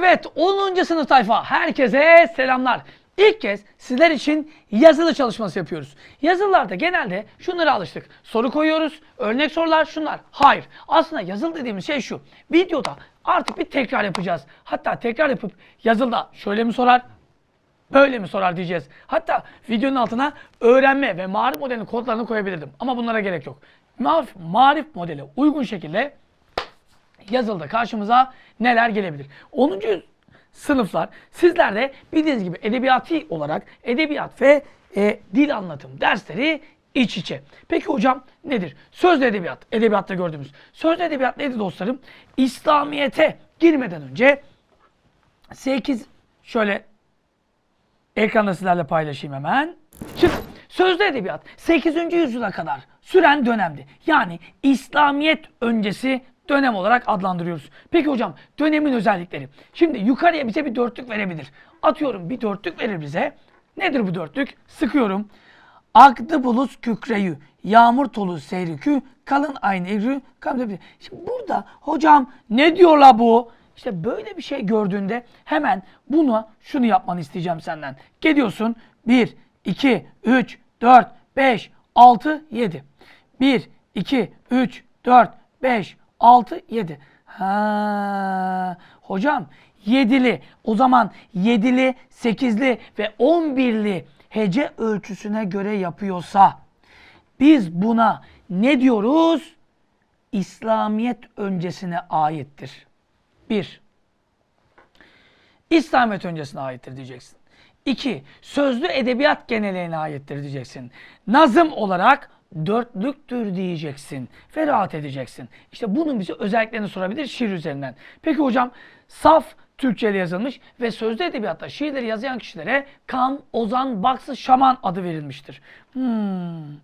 Evet 10. sınıf tayfa herkese selamlar. İlk kez sizler için yazılı çalışması yapıyoruz. Yazılılarda genelde şunlara alıştık. Soru koyuyoruz, örnek sorular şunlar. Hayır. Aslında yazılı dediğimiz şey şu. Videoda artık bir tekrar yapacağız. Hatta tekrar yapıp yazılıda şöyle mi sorar, böyle mi sorar diyeceğiz. Hatta videonun altına öğrenme ve marif modelinin kodlarını koyabilirdim. Ama bunlara gerek yok. Marif, marif modele uygun şekilde yazılıda karşımıza neler gelebilir? 10. sınıflar sizler de bildiğiniz gibi edebiyatı olarak edebiyat ve e, dil anlatım dersleri iç içe. Peki hocam nedir? Sözlü edebiyat, edebiyatta gördüğümüz. Sözlü edebiyat nedir dostlarım? İslamiyet'e girmeden önce 8 şöyle Ekranda sizlerle paylaşayım hemen. Şimdi sözlü edebiyat 8. yüzyıla kadar süren dönemdi. Yani İslamiyet öncesi dönem olarak adlandırıyoruz. Peki hocam dönemin özellikleri. Şimdi yukarıya bize bir dörtlük verebilir. Atıyorum bir dörtlük verir bize. Nedir bu dörtlük? Sıkıyorum. Akdı bulus kükreyü, yağmur tolu seyrükü, kalın aynı kamde Şimdi burada hocam ne diyorlar bu? İşte böyle bir şey gördüğünde hemen bunu şunu yapmanı isteyeceğim senden. Geliyorsun 1, 2, 3, 4, 5, 6, 7. 1, 2, 3, 4, 5, 6, 7. Ha, hocam 7'li o zaman 7'li, 8'li ve 11'li hece ölçüsüne göre yapıyorsa biz buna ne diyoruz? İslamiyet öncesine aittir. 1. İslamiyet öncesine aittir diyeceksin. 2. Sözlü edebiyat geneliğine aittir diyeceksin. Nazım olarak dörtlüktür diyeceksin ve rahat edeceksin. İşte bunun bize özelliklerini sorabilir şiir üzerinden. Peki hocam saf Türkçe'de yazılmış ve sözlü edebiyatta şiirleri yazan kişilere Kam, Ozan, Baksı, Şaman adı verilmiştir. Hmm.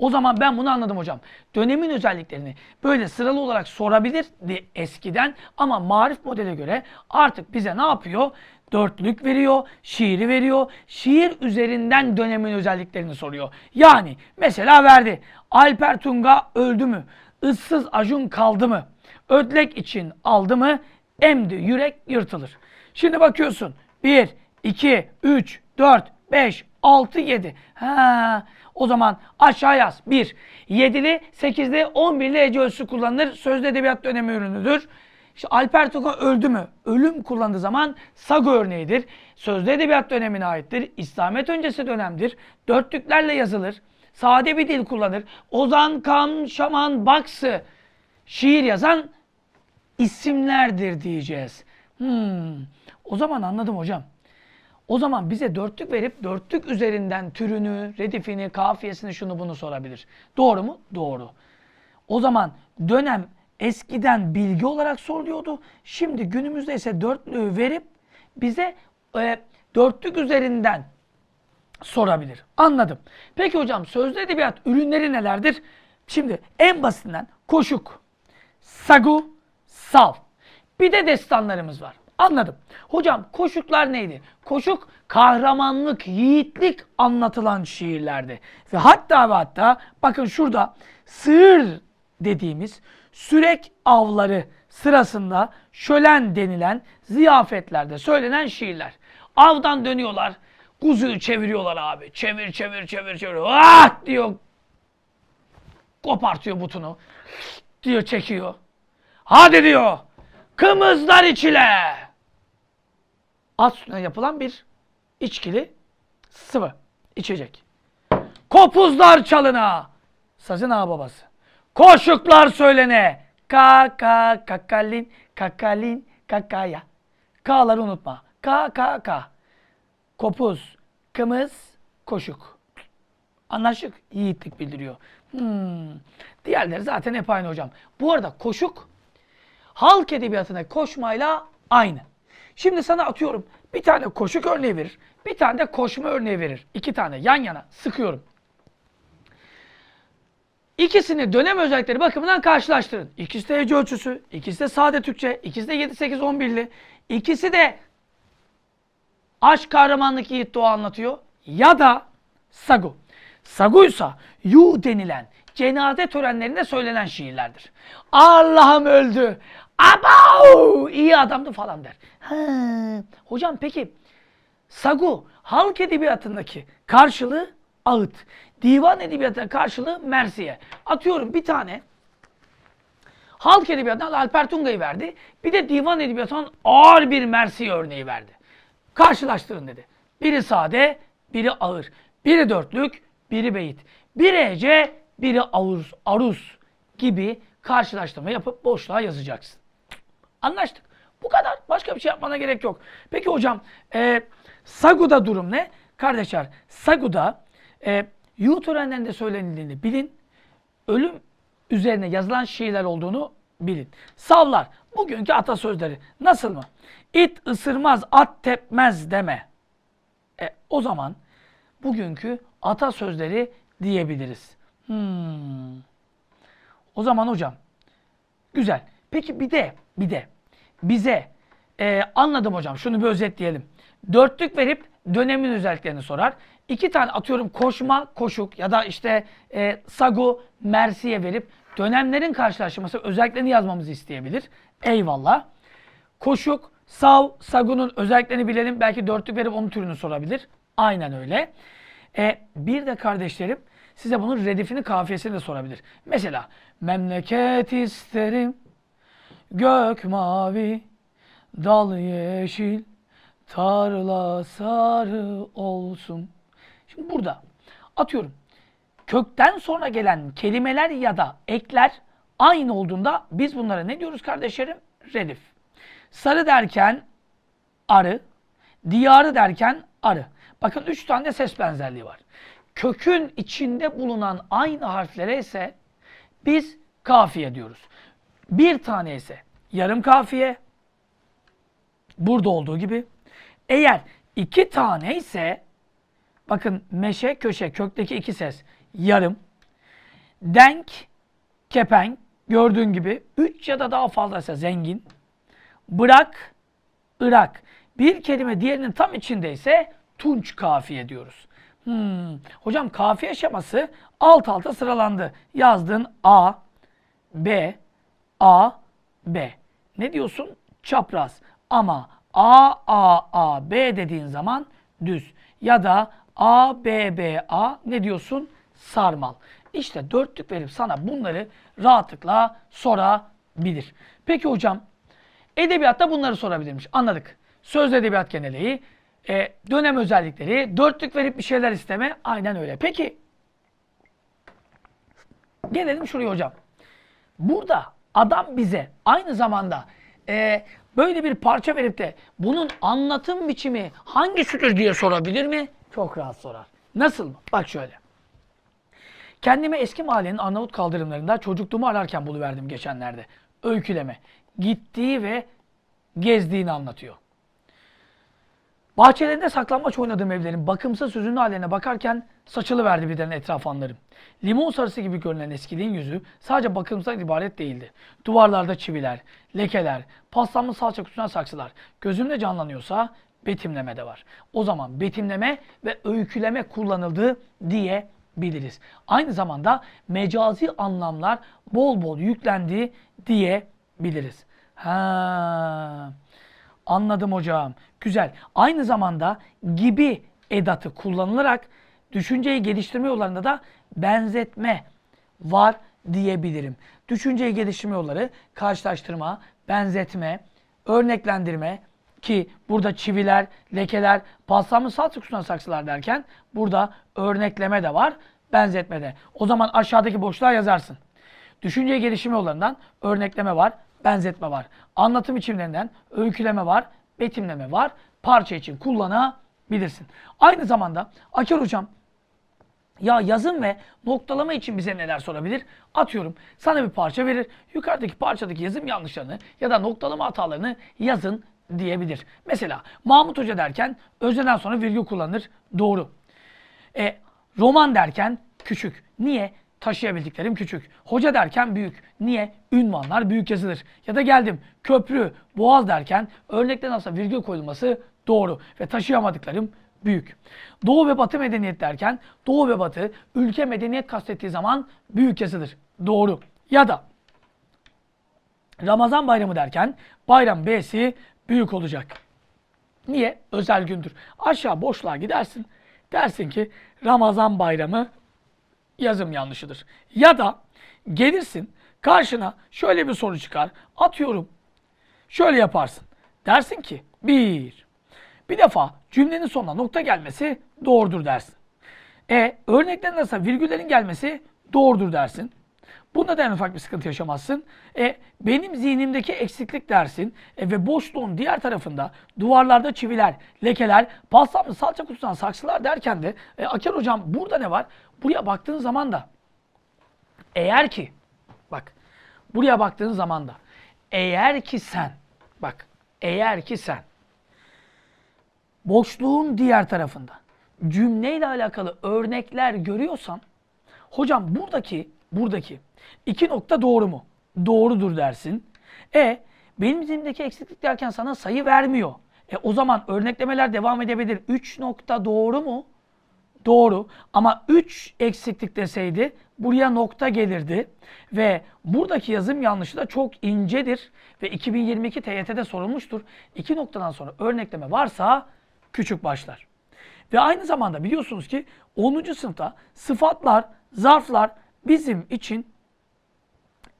O zaman ben bunu anladım hocam. Dönemin özelliklerini böyle sıralı olarak sorabilirdi eskiden ama marif modele göre artık bize ne yapıyor? Dörtlük veriyor, şiiri veriyor. Şiir üzerinden dönemin özelliklerini soruyor. Yani mesela verdi. Alper Tunga öldü mü? Issız Acun kaldı mı? Ödlek için aldı mı? Emdi yürek yırtılır. Şimdi bakıyorsun. 1, 2, 3, 4, 5, 6, 7. Ha, o zaman aşağı yaz. 1. 7'li, 8'li, 11'li hece ölçüsü kullanılır. Sözlü edebiyat dönemi ürünüdür. İşte Alper Toka öldü mü? Ölüm kullandığı zaman sago örneğidir. Sözlü edebiyat dönemine aittir. İslamiyet öncesi dönemdir. Dörtlüklerle yazılır. Sade bir dil kullanır. Ozan, Kam, Şaman, Baksı şiir yazan isimlerdir diyeceğiz. Hmm. O zaman anladım hocam. O zaman bize dörtlük verip dörtlük üzerinden türünü, redifini, kafiyesini şunu bunu sorabilir. Doğru mu? Doğru. O zaman dönem eskiden bilgi olarak soruluyordu. Şimdi günümüzde ise dörtlüğü verip bize e, dörtlük üzerinden sorabilir. Anladım. Peki hocam sözlü edebiyat ürünleri nelerdir? Şimdi en basitinden koşuk, sagu, sav. Bir de destanlarımız var. Anladım. Hocam koşuklar neydi? Koşuk kahramanlık, yiğitlik anlatılan şiirlerdi. Ve hatta ve hatta bakın şurada sığır dediğimiz sürek avları sırasında şölen denilen ziyafetlerde söylenen şiirler. Avdan dönüyorlar. Kuzuyu çeviriyorlar abi. Çevir çevir çevir çevir. Ah diyor. Kopartıyor butunu. Diyor çekiyor. Hadi diyor. Kımızlar içile. At sütüne yapılan bir içkili sıvı içecek. Kopuzlar çalına. Sazın ağababası. Koşuklar söylene. Ka ka kakalin kakalin kakaya. K'ları unutma. Ka ka ka. Kopuz, kımız, koşuk. Anlaşık yiğitlik bildiriyor. Hmm. Diğerleri zaten hep aynı hocam. Bu arada koşuk halk edebiyatına koşmayla aynı. Şimdi sana atıyorum bir tane koşuk örneği verir. Bir tane de koşma örneği verir. İki tane yan yana sıkıyorum. İkisini dönem özellikleri bakımından karşılaştırın. İkisi de hece ölçüsü, ikisi de sade Türkçe, ikisi de 7, 8, 11'li. İkisi de aşk kahramanlık yiğit doğa anlatıyor. Ya da sagu. Saguysa yu denilen cenaze törenlerinde söylenen şiirlerdir. Allah'ım öldü. Abav! iyi adamdı falan der. Ha, hocam peki Sagu halk edebiyatındaki karşılığı ağıt. Divan edebiyatının karşılığı Mersiye. Atıyorum bir tane halk edebiyatından Alper Tunga'yı verdi. Bir de divan edebiyatından ağır bir Mersiye örneği verdi. Karşılaştırın dedi. Biri sade, biri ağır. Biri dörtlük, biri beyit. Biri hece, biri aruz, aruz gibi karşılaştırma yapıp boşluğa yazacaksın. Anlaştık. Bu kadar. Başka bir şey yapmana gerek yok. Peki hocam, e, Sagu'da durum ne? Kardeşler, Sagu'da e, Yu törenlerinde söylenildiğini bilin. Ölüm üzerine yazılan şiirler olduğunu bilin. Savlar. Bugünkü atasözleri. Nasıl mı? İt ısırmaz, at tepmez deme. E, o zaman bugünkü atasözleri diyebiliriz. Hmm. O zaman hocam güzel. Peki bir de bir de bize e, anladım hocam şunu bir özetleyelim. Dörtlük verip dönemin özelliklerini sorar. İki tane atıyorum koşma, koşuk ya da işte e, sagu, mersiye verip dönemlerin karşılaşması özelliklerini yazmamızı isteyebilir. Eyvallah. Koşuk, sav, sagunun özelliklerini bilelim. Belki dörtlük verip onun türünü sorabilir. Aynen öyle. E, bir de kardeşlerim size bunun redifini, kafiyesini de sorabilir. Mesela memleket isterim, gök mavi, dal yeşil, tarla sarı olsun. Şimdi burada atıyorum kökten sonra gelen kelimeler ya da ekler aynı olduğunda biz bunlara ne diyoruz kardeşlerim? Redif. Sarı derken arı, diyarı derken arı. Bakın üç tane ses benzerliği var. Kökün içinde bulunan aynı harflere ise biz kafiye diyoruz. Bir tane ise yarım kafiye, burada olduğu gibi. Eğer iki tane ise bakın meşe, köşe, kökteki iki ses yarım, denk, kepenk gördüğün gibi üç ya da daha fazlaysa zengin, bırak, Irak. Bir kelime diğerinin tam içindeyse tunç kafiye diyoruz. Hmm. Hocam kafiye şeması alt alta sıralandı. Yazdın A, B, A, B. Ne diyorsun? Çapraz. Ama A, A, A, B dediğin zaman düz. Ya da A, B, B, A ne diyorsun? Sarmal. İşte dörtlük verip sana bunları rahatlıkla sorabilir. Peki hocam Edebiyatta bunları sorabilirmiş. Anladık. Söz edebiyat geneliği, e, dönem özellikleri, dörtlük verip bir şeyler isteme. Aynen öyle. Peki gelelim şuraya hocam. Burada adam bize aynı zamanda e, böyle bir parça verip de bunun anlatım biçimi hangisidir diye sorabilir mi? Çok rahat sorar. Nasıl mı? Bak şöyle. Kendime eski mahallenin Arnavut kaldırımlarında çocukluğumu ararken buluverdim geçenlerde. Öyküleme. Gittiği ve gezdiğini anlatıyor. Bahçelerinde saklambaç oynadığım evlerin bakımsız hüzünlü hallerine bakarken saçılı verdi birden etraf anlarım. Limon sarısı gibi görünen eskiliğin yüzü sadece bakımsızdan ibaret değildi. Duvarlarda çiviler, lekeler, paslanmış salça kutusuna saksılar. Gözümde canlanıyorsa betimleme de var. O zaman betimleme ve öyküleme kullanıldı diye biliriz. Aynı zamanda mecazi anlamlar bol bol yüklendi diye biliriz. Ha. Anladım hocam. Güzel. Aynı zamanda gibi edatı kullanılarak düşünceyi geliştirme yollarında da benzetme var diyebilirim. Düşünceyi geliştirme yolları karşılaştırma, benzetme, örneklendirme ki burada çiviler, lekeler, paslanmış salt kutusuna saksılar derken burada örnekleme de var, benzetme de. O zaman aşağıdaki boşluğa yazarsın. Düşünce gelişimi yollarından örnekleme var, benzetme var. Anlatım biçimlerinden öyküleme var, betimleme var. Parça için kullanabilirsin. Aynı zamanda Akir Hocam ya yazım ve noktalama için bize neler sorabilir? Atıyorum sana bir parça verir. Yukarıdaki parçadaki yazım yanlışlarını ya da noktalama hatalarını yazın diyebilir. Mesela Mahmut Hoca derken özneden sonra virgül kullanır. Doğru. E, roman derken küçük. Niye? Taşıyabildiklerim küçük. Hoca derken büyük. Niye? Ünvanlar büyük yazılır. Ya da geldim köprü, boğaz derken örnekte nasıl virgül koyulması doğru. Ve taşıyamadıklarım büyük. Doğu ve batı medeniyet derken doğu ve batı ülke medeniyet kastettiği zaman büyük yazılır. Doğru. Ya da Ramazan bayramı derken bayram B'si büyük olacak. Niye? Özel gündür. Aşağı boşluğa gidersin. Dersin ki Ramazan bayramı yazım yanlışıdır. Ya da gelirsin karşına şöyle bir soru çıkar. Atıyorum. Şöyle yaparsın. Dersin ki bir. Bir defa cümlenin sonuna nokta gelmesi doğrudur dersin. E örneklerin arasında virgüllerin gelmesi doğrudur dersin. Bunda da en ufak bir sıkıntı yaşamazsın. E, benim zihnimdeki eksiklik dersin e, ve boşluğun diğer tarafında duvarlarda çiviler, lekeler, paslanmış salça kutusundan saksılar derken de e, Aker hocam burada ne var? Buraya baktığın zaman da eğer ki bak buraya baktığın zaman da eğer ki sen bak eğer ki sen boşluğun diğer tarafında cümleyle alakalı örnekler görüyorsan hocam buradaki buradaki iki nokta doğru mu? Doğrudur dersin. E benim zihnimdeki eksiklik derken sana sayı vermiyor. E o zaman örneklemeler devam edebilir. 3 nokta doğru mu? Doğru. Ama 3 eksiklik deseydi buraya nokta gelirdi. Ve buradaki yazım yanlışı da çok incedir. Ve 2022 TYT'de sorulmuştur. 2 noktadan sonra örnekleme varsa küçük başlar. Ve aynı zamanda biliyorsunuz ki 10. sınıfta sıfatlar, zarflar bizim için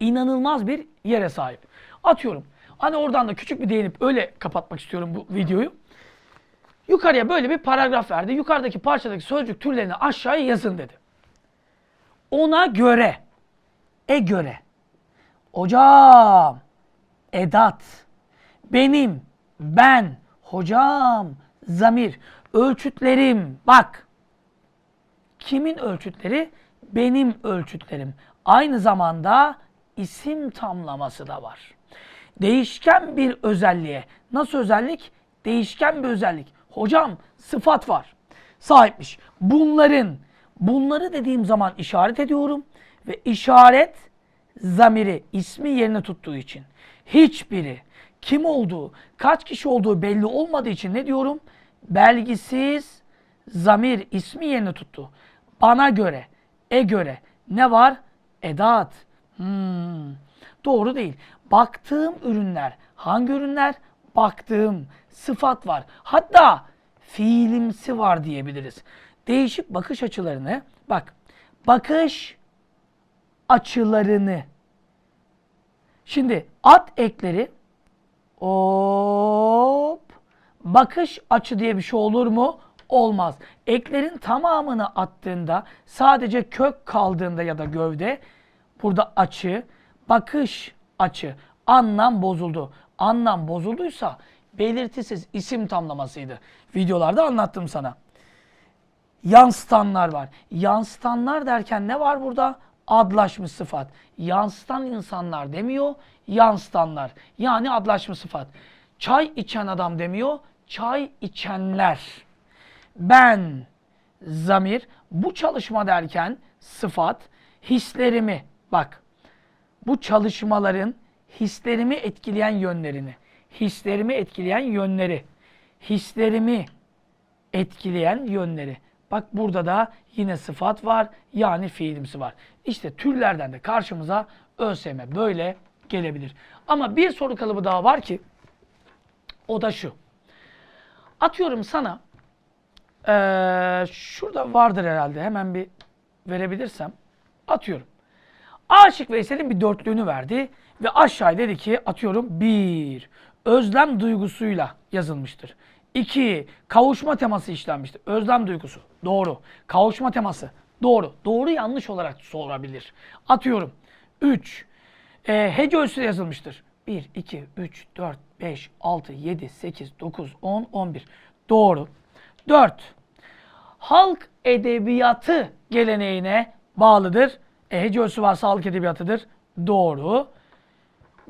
inanılmaz bir yere sahip. Atıyorum. Hani oradan da küçük bir değinip öyle kapatmak istiyorum bu videoyu. Yukarıya böyle bir paragraf verdi. Yukarıdaki parçadaki sözcük türlerini aşağıya yazın dedi. Ona göre, e göre, hocam, edat, benim, ben, hocam, zamir, ölçütlerim, bak. Kimin ölçütleri? Benim ölçütlerim. Aynı zamanda isim tamlaması da var. Değişken bir özelliğe. Nasıl özellik? Değişken bir özellik. Hocam sıfat var. Sahipmiş. Bunların, bunları dediğim zaman işaret ediyorum. Ve işaret zamiri ismi yerine tuttuğu için hiçbiri kim olduğu, kaç kişi olduğu belli olmadığı için ne diyorum? Belgisiz zamir ismi yerine tuttu. Bana göre, e göre ne var? Edat. Hmm. Doğru değil. Baktığım ürünler. Hangi ürünler? Baktığım sıfat var. Hatta fiilimsi var diyebiliriz. Değişik bakış açılarını bak. Bakış açılarını. Şimdi at ekleri hop bakış açı diye bir şey olur mu? Olmaz. Eklerin tamamını attığında sadece kök kaldığında ya da gövde burada açı, bakış açı, anlam bozuldu. Anlam bozulduysa belirtisiz isim tamlamasıydı. Videolarda anlattım sana. Yansıtanlar var. Yansıtanlar derken ne var burada? Adlaşmış sıfat. Yansıtan insanlar demiyor, yansıtanlar. Yani adlaşmış sıfat. Çay içen adam demiyor, çay içenler. Ben, zamir, bu çalışma derken sıfat, hislerimi, bak bu çalışmaların hislerimi etkileyen yönlerini, hislerimi etkileyen yönleri, hislerimi etkileyen yönleri. Bak burada da yine sıfat var yani fiilimsi var. İşte türlerden de karşımıza ÖSYM böyle gelebilir. Ama bir soru kalıbı daha var ki o da şu. Atıyorum sana ee, şurada vardır herhalde hemen bir verebilirsem atıyorum. Aşık Veysel'in bir dörtlüğünü verdi ve aşağıya dedi ki atıyorum bir özlem duygusuyla yazılmıştır. 2. Kavuşma teması işlenmiştir. Özlem duygusu. Doğru. Kavuşma teması. Doğru. Doğru yanlış olarak sorabilir. Atıyorum. 3. E, hece ölçüsü yazılmıştır. 1, 2, 3, 4, 5, 6, 7, 8, 9, 10, 11. Doğru. 4. Halk edebiyatı geleneğine bağlıdır. Hece varsa halk edebiyatıdır. Doğru.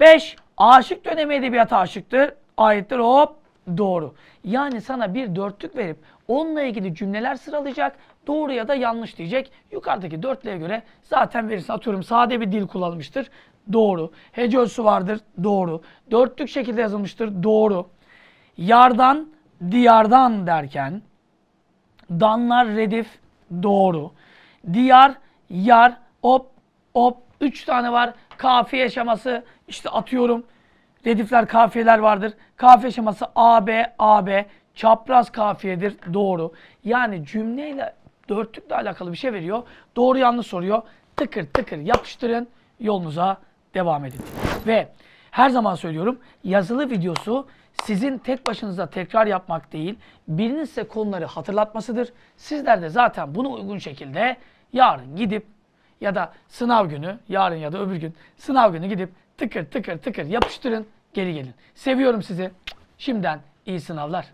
5. Aşık dönemi edebiyata aşıktır. Aittir hop doğru. Yani sana bir dörtlük verip onunla ilgili cümleler sıralayacak. Doğru ya da yanlış diyecek. Yukarıdaki dörtlüğe göre zaten verirsin. Atıyorum sade bir dil kullanılmıştır. Doğru. Hece vardır. Doğru. Dörtlük şekilde yazılmıştır. Doğru. Yardan, diyardan derken danlar redif. Doğru. Diyar, yar, hop, hop. Üç tane var. Kafiye şeması işte atıyorum redifler kafiyeler vardır. Kafiye şeması AB, AB, çapraz kafiyedir. Doğru. Yani cümleyle dörtlükle alakalı bir şey veriyor. Doğru yanlış soruyor. Tıkır tıkır yapıştırın. Yolunuza devam edin. Ve her zaman söylüyorum yazılı videosu sizin tek başınıza tekrar yapmak değil, birinin size konuları hatırlatmasıdır. Sizler de zaten bunu uygun şekilde yarın gidip ya da sınav günü, yarın ya da öbür gün sınav günü gidip tıkır tıkır tıkır yapıştırın, geri gelin. Seviyorum sizi. Şimdiden iyi sınavlar.